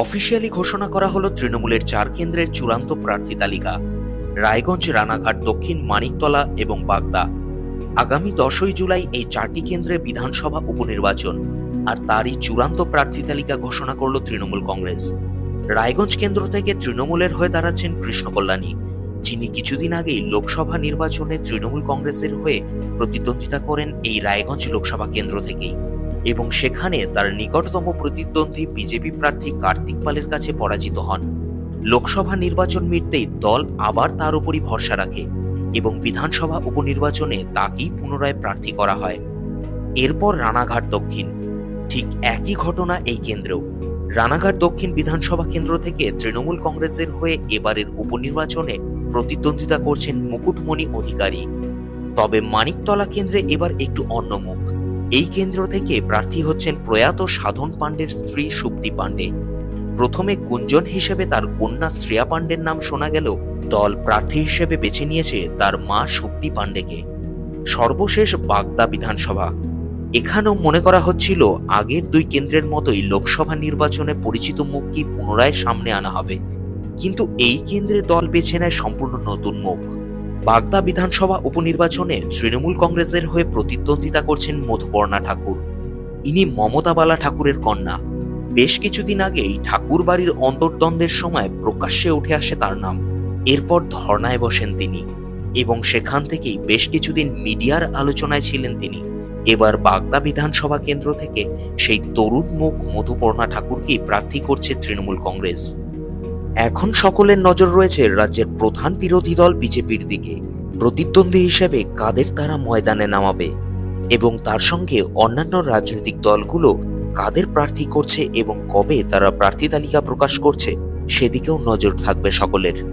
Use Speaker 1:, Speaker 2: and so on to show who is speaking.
Speaker 1: Officially ঘোষণা করা হলো তৃণমূলের চার কেন্দ্রের চূড়ান্ত প্রার্থী তালিকা, রায়গঞ্জ, রানাঘাট, দক্ষিণ মানিকতলা এবং বাগদা। আগামী দশই জুলাই এই চারটি কেন্দ্রে বিধানসভা উপনির্বাচন, আর তারই চূড়ান্ত প্রার্থী তালিকা ঘোষণা করল তৃণমূল কংগ্রেস। রায়গঞ্জ কেন্দ্র থেকে তৃণমূলের হয়ে দাঁড়াচ্ছেন কৃষ্ণ কল্যাণী যিনি কিছুদিন আগেই লোকসভা নির্বাচনে তৃণমূল কংগ্রেসের হয়ে প্রতিদ্বন্দ্বিতা করেন এই রায়গঞ্জ লোকসভা কেন্দ্র থেকেই। এবং সেখানে তার নিকটতম প্রতিদ্বন্দ্বী বিজেপি প্রার্থী কার্তিক পালের কাছে পরাজিত হন। লোকসভা নির্বাচন মিটতেই দল আবার তার উপরই ভরসা রাখে এবং বিধানসভা উপনির্বাচনে তাকেই পুনরায় প্রার্থী করা হয়। এরপর রানাঘাট দক্ষিণ। ঠিক একই ঘটনা এই কেন্দ্রেও। রানাঘাট দক্ষিণ বিধানসভা কেন্দ্র থেকে তৃণমূল কংগ্রেসের হয়ে এবারের উপনির্বাচনে প্রতিদ্বন্দ্বিতা করছেন মুকুটমণি অধিকারী। তবে মানিকতলা কেন্দ্রে এবার একটু অন্য মুখ। এই কেন্দ্র থেকে প্রার্থী হচ্ছেন প্রয়াত সাধন পাণ্ডের স্ত্রী সুপ্তি পাণ্ডে। প্রথমে গুঞ্জন হিসেবে তার কন্যা শ্রেয়া পাণ্ডের নাম শোনা গেল, দল প্রার্থী হিসেবে বেছে নিয়েছে তার মা সুপ্তি পাণ্ডেকে। সর্বশেষ বাগদা বিধানসভা। এখানেও মনে করা হচ্ছিল, আগের দুই কেন্দ্রের মতোই লোকসভা নির্বাচনে পরিচিত মুখকেই পুনরায় সামনে আনা হবে। কিন্তু এই কেন্দ্রে দল বেছে নেয় সম্পূর্ণ নতুন মুখ। বাগদা বিধানসভা উপনির্বাচনে তৃণমূল কংগ্রেসের হয়ে প্রতিদ্বন্দ্বিতা করছেন মধুপর্ণা ঠাকুর। ইনি মমতা বালা ঠাকুরের কন্যা। বেশ কিছুদিন আগেই ঠাকুর বাড়ির অন্তর্দ্বন্দ্বের সময় প্রকাশ্যে উঠে আসে তার নাম। এরপর ধর্নায় বসেন তিনি এবং সেখান থেকেই বেশ কিছুদিন মিডিয়ার আলোচনায় ছিলেন তিনি। এবার বাগদা বিধানসভা কেন্দ্র থেকে সেই তরুণ মুখ মধুপর্ণা ঠাকুরকেই প্রার্থী করছে তৃণমূল কংগ্রেস। এখন সকলের নজর রয়েছে রাজ্যের প্রধান বিরোধী দল বিজেপির দিকে। প্রতিদ্বন্দ্বী হিসেবে কাদের তারা ময়দানে নামাবে? এবং তার সঙ্গে অন্যান্য রাজনৈতিক দলগুলো কাদের প্রার্থী করছে এবং কবে তারা প্রার্থী তালিকা প্রকাশ করছে, সেদিকেও নজর থাকবে সকলের।